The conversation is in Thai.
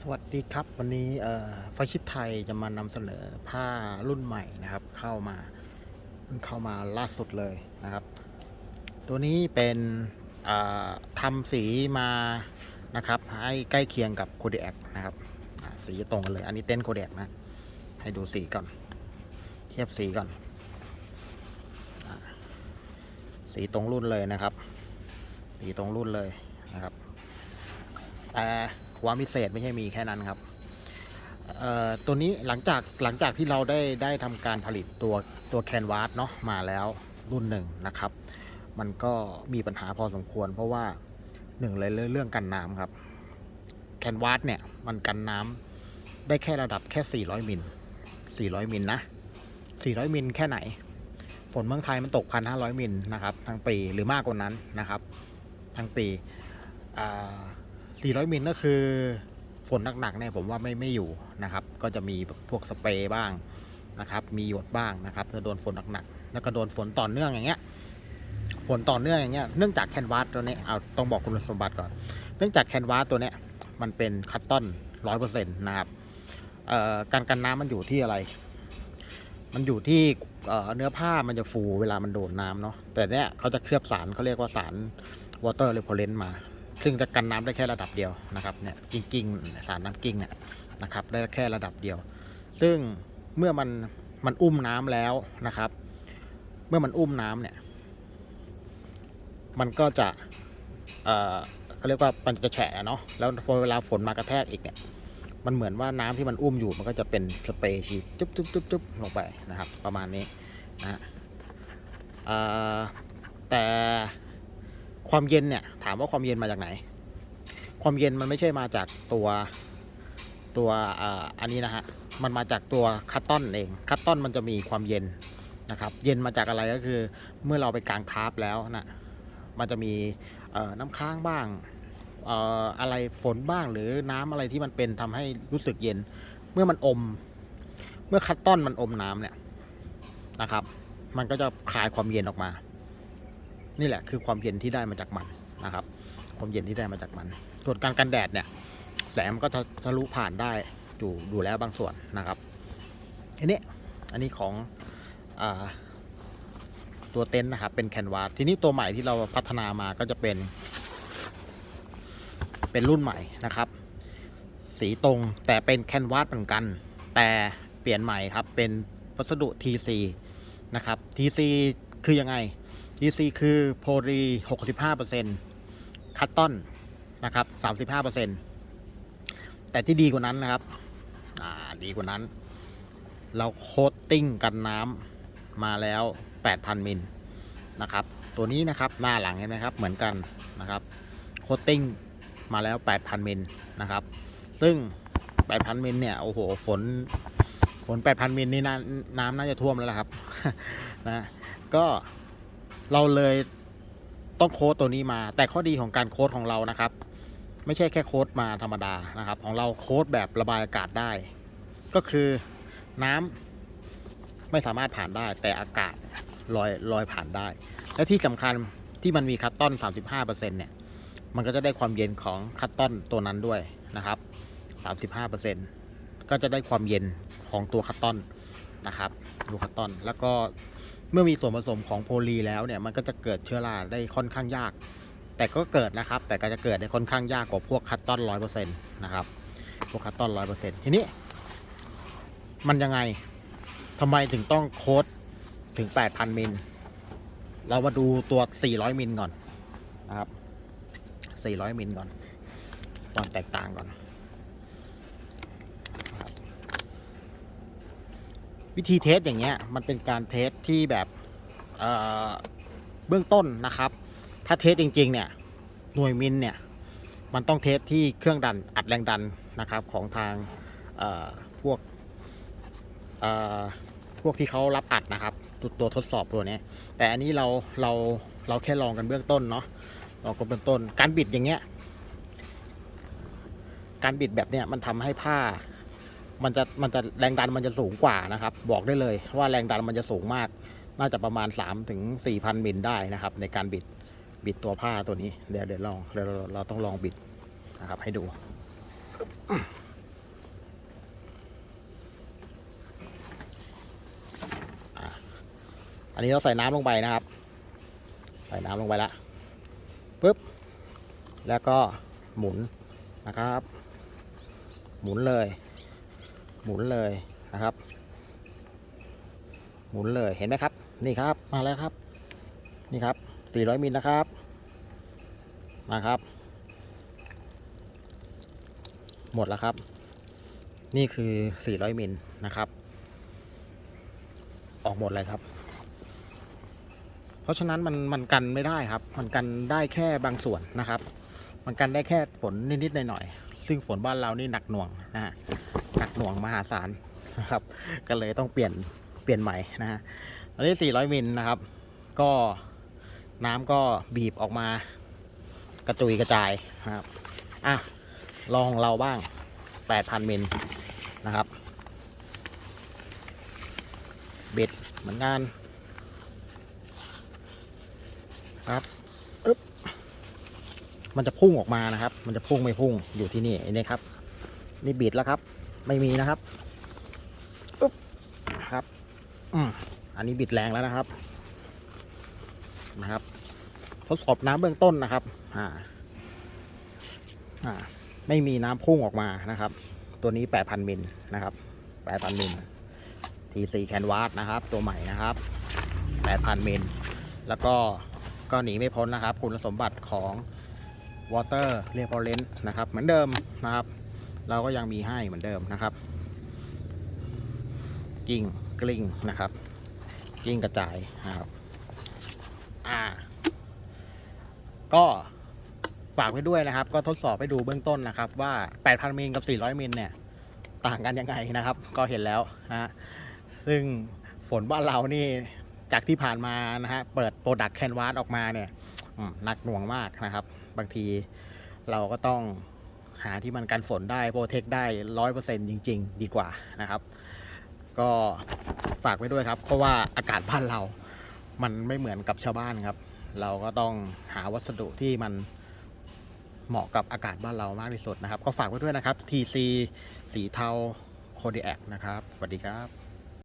สวัสดีครับ วันนี้เอ่อฟาชิตไทยจะมานำเสนอผ้ารุ่นใหม่นะครับ เข้ามาเพิ่งเข้ามาล่าสุดเลยนะครับ ตัวนี้เป็นทำสีมานะครับ ให้ใกล้เคียงกับโคเด a นะครับสีตรงกันเลย อันนี้เต้นโคเด a นะ ให้ดูสีก่อน เทียบสีก่อน สีตรงรุ่นเลยนะครับ สีตรงรุ่นเลยนะครับแต่ ความพิเศษไม่ใช่มีแค่นั้นครับตัวนี้หลังจากหลังจากที่เราได้ได้ทำการผลิตตัวตัวแคนวาสเนาะมาแล้วรุ่นหนึ่งนะครับ มันก็มีปัญหาพอสมควร เพราะว่าหนึ่งเลยเรื่องกันน้ำครับแคนวาสเนี่ยมันกันน้ำได้แค่ระดับแค่ 400 มิล 400 มิลนะ 400 มิลแค่ไหน ฝนเมืองไทยมันตก 1,500 มิลนะครับทั้งปีหรือมากกว่านั้นนะครับ ทั้งปีอ่า 400มิลก็คือฝนหนักๆเนี่ยผมว่าไม่ไม่อยู่นะครับ ก็จะมีแบบพวกสเปรย์บ้างนะครับ มีหยดบ้างนะครับถ้าโดนฝนหนักๆแล้วก็โดนฝนต่อเนื่องอย่างเงี้ยฝนต่อเนื่องอย่างเงี้ยเนื่องจากแคนวาสตัวนี้เอาต้องบอกคุณสมบัติก่อน เนื่องจากแคนวาสตัวเนี้ยมันเป็นคัตตอนร้อยเปอร์เซ็นต์นะครับการกันน้ำมันอยู่ที่อะไร มันอยู่ที่เนื้อผ้ามันจะฟูเวลามันโดนน้ำเนาะแต่เนี้ยเขาจะเคลือบสารเขาเรียกว่าสาร water repellent มา ซึ่งจะกันน้ำได้แค่ระดับเดียวนะครับเนี่ยกิ้งกิ้งสารน้ำกิ้งเนี่ยนะครับได้แค่ระดับเดียว ซึ่งเมื่อมันมันอุ้มน้ำแล้วนะครับ เมื่อมันอุ้มน้ำเนี่ย มันก็จะเอ่อเขาเรียกว่ามันจะแฉะเนาะแล้วพอเวลาฝนมากระแทกอีกเนี่ยมันเหมือนว่าน้ำที่มันอุ้มอยู่มันก็จะเป็นสเปรย์ฉีดจุ๊บจุ๊บจุ๊บจุ๊บลงไปนะครับ ประมาณนี้นะแต่ ความเย็นเนี่ยถามว่าความเย็นมาจากไหน ความเย็นมันไม่ใช่มาจากตัวตัวอ,อันนี้นะฮะมันมาจากตัวคัตตอนเองคัตตอนมันจะมีความเย็นนะครับเย็นมาจากอะไรก็คือเมื่อเราไปกางทาร์ปแล้วนะมันจะมีน้ำค้างบ้างออะไรฝนบ้างหรือน้ำอะไรที่มันเป็นทำให้รู้สึกเย็น เมื่อมันอม เมื่อคัตตอนมันอมน้ำเนี่ยนะครับ มันก็จะคายความเย็นออกมา นี่แหละคือความเย็นที่ได้มาจากมันนะครับ ความเย็นที่ได้มาจากมัน ส่วนการกันแดดเนี่ย แสงมันก็ทะทะลุผ่านได้อยู่ดูแล้วบางส่วนนะครับ อันนี้อันนี้ของอตัวเต็นท์นะครับ เป็นแคนวาสทีนี้ตัวใหม่ที่เราพัฒนามาก็จะเป็น เป็นรุ่นใหม่นะครับ สีตรงแต่เป็นแคนวาสเหมือนกัน แต่เปลี่ยนใหม่ครับเป็นวัสดุ TC นะครับ TC คือยังไง TC คือโพลี65%คัตตอนนะครับ35%แต่ที่ดีกว่านั้นนะครับอ่าดีกว่านั้น เราโคตติ้งกันน้ำมาแล้ว 8,000 มิลนะครับ ตัวนี้นะครับหน้าหลังเห็นไหมครับเหมือนกันนะครับโคตติ้งมาแล้ว 8,000 มิลนะครับ ซึ่ง 8,000 มิลเนี่ยโอ้โหฝนฝน 8,000 มิลนี่น้ำน่าจะท่วมแล้วละครับนะก็ เราเลยต้องโค้ดตัวนี้มา แต่ข้อดีของการโค้ดของเรานะครับ ไม่ใช่แค่โค้ดมาธรรมดานะครับ ของเราโค้ดแบบระบายอากาศได้ ก็คือน้ำไม่สามารถผ่านได้ แต่อากาศลอยลอยผ่านได้ และที่สำคัญที่มันมีคัตตอน 35%เนี่ยมันก็จะได้ความเย็นของคัตตอนตัวนั้นด้วยนะครับ 35%ก็จะได้ความเย็นของตัวคัตตอนนะครับ ดูคัตตอนแล้วก็ เมื่อมีส่วนผสมของโพลีแล้วเนี่ยมันก็จะเกิดเชื้อราได้ค่อนข้างยาก แต่ก็เกิดนะครับ แต่ก็จะเกิดได้ค่อนข้างยากกว่าพวกคัตตอนร้อยเปอร์เซ็นต์นะครับพวกคัตตอนร้อยเปอร์เซ็นต์ทีนี้ มันยังไงทำไมถึงต้องโค้ดถึง8,000มิล เรามาดูตัว400มิลก่อนนะครับ400มิลก่อนความแตกต่างก่อนนะครับ วิธีเทสอย่างเงี้ยมันเป็นการเทสที่แบบเเบื้องต้นนะครับ ถ้าเทสจริงๆเนี่ยหน่วยมิลเนี่ยมันต้องเทสที่เครื่องดันอัดแรงดันนะครับของทางพวกพวกที่เขารับอัดนะครับตัวตัวทดสอบตัวเนี้ยแต่อันนี้เราเราเราแค่ลองกันเบื้องต้นเนาะลองกันเบื้องต้น การบิดอย่างเงี้ยการบิดแบบเนี้ยมันทำให้ผ้า มันจะมันจะแรงดันมันจะสูงกว่านะครับ บอกได้เลยว่าแรงดันมันจะสูงมาก น่าจะประมาณ 3 ถึงสี่พันมิลได้นะครับ ในการบิดบิดตัวผ้าตัวนี้ เดี๋ยวเดี๋ยวลองเดี๋ยวเราต้องลองบิดนะครับ ให้ดูอันนี้เราใส่น้ำลงไปนะครับ ใส่น้ำลงไปละปึ๊บ แล้วก็หมุนนะครับ หมุนเลย หมุนเลยนะครับ หมุนเลยเห็นไหมครับ นี่ครับมาแล้วครับ นี่ครับ 400มิลนะครับนะครับ หมดแล้วครับ นี่คือ 400มิลนะครับ ออกหมดเลยครับ เพราะฉะนั้นมันมันกันไม่ได้ครับ มันกันได้แค่บางส่วนนะครับ มันกันได้แค่ฝนนิดๆหน่อยๆ ซึ่งฝนบ้านเรานี่หนักหน่วงนะฮะหนักหน่วงมหาศาลนะครับ ก็เลยต้องเปลี่ยนเปลี่ยนใหม่นะฮะอันนี้ 400 มิลนะครับ ก็น้ำก็บีบออกมากระจุยกระจายนะครับอะลองเราบ้าง 8,000 มิลนะครับ เบิดเหมือนกันครับ อึ๊บ มันจะพุ่งออกมานะครับ มันจะพุ่งไม่พุ่งอยู่ที่นี่นี่ครับ นี่บิดแล้วครับ ไม่มีนะครับอึ๊บครับอืมอันนี้บิดแรงแล้วนะครับ นะครับ ทดสอบน้ำเบื้องต้นนะครับ อ่า อ่า ไม่มีน้ำพุ่งออกมานะครับ ตัวนี้8,000มิลนะครับ8,000มิล TC Canvas นะครับ ตัวใหม่นะครับ8,000มิลแล้วก็ก็หนีไม่พ้นนะครับ คุณสมบัติของ Water Repellent นะครับ เหมือนเดิมนะครับ เราก็ยังมีให้เหมือนเดิมนะครับกิ้งกลิ้งนะครับกิ้งกระจายนะครับอ่าก็ฝากไว้ด้วยนะครับ ก็ทดสอบให้ดูเบื้องต้นนะครับ ว่า 8,000 มิลกับ 400 มิลเนี่ย ต่างกันยังไงนะครับ ก็เห็นแล้วนะฮะซึ่งฝนบ้านเรานี่จากที่ผ่านมานะฮะเปิดโปรดักต์แคนวาสออกมาเนี่ยหนักหน่วงมากนะครับ บางทีเราก็ต้องหาที่มันกันฝนได้โปรเทคได้ร้อยเปอร์เซ็นต์จริง ๆ ดีกว่านะครับ ก็ฝากไว้ด้วยครับ เพราะว่าอากาศบ้านเรา มันไม่เหมือนกับชาวบ้านครับ เราก็ต้องหาวัสดุที่มันเหมาะกับอากาศบ้านเรามากที่สุดนะครับ ก็ฝากไว้ด้วยนะครับ TC สีเทาโคดีแอคนะครับสวัสดีครับ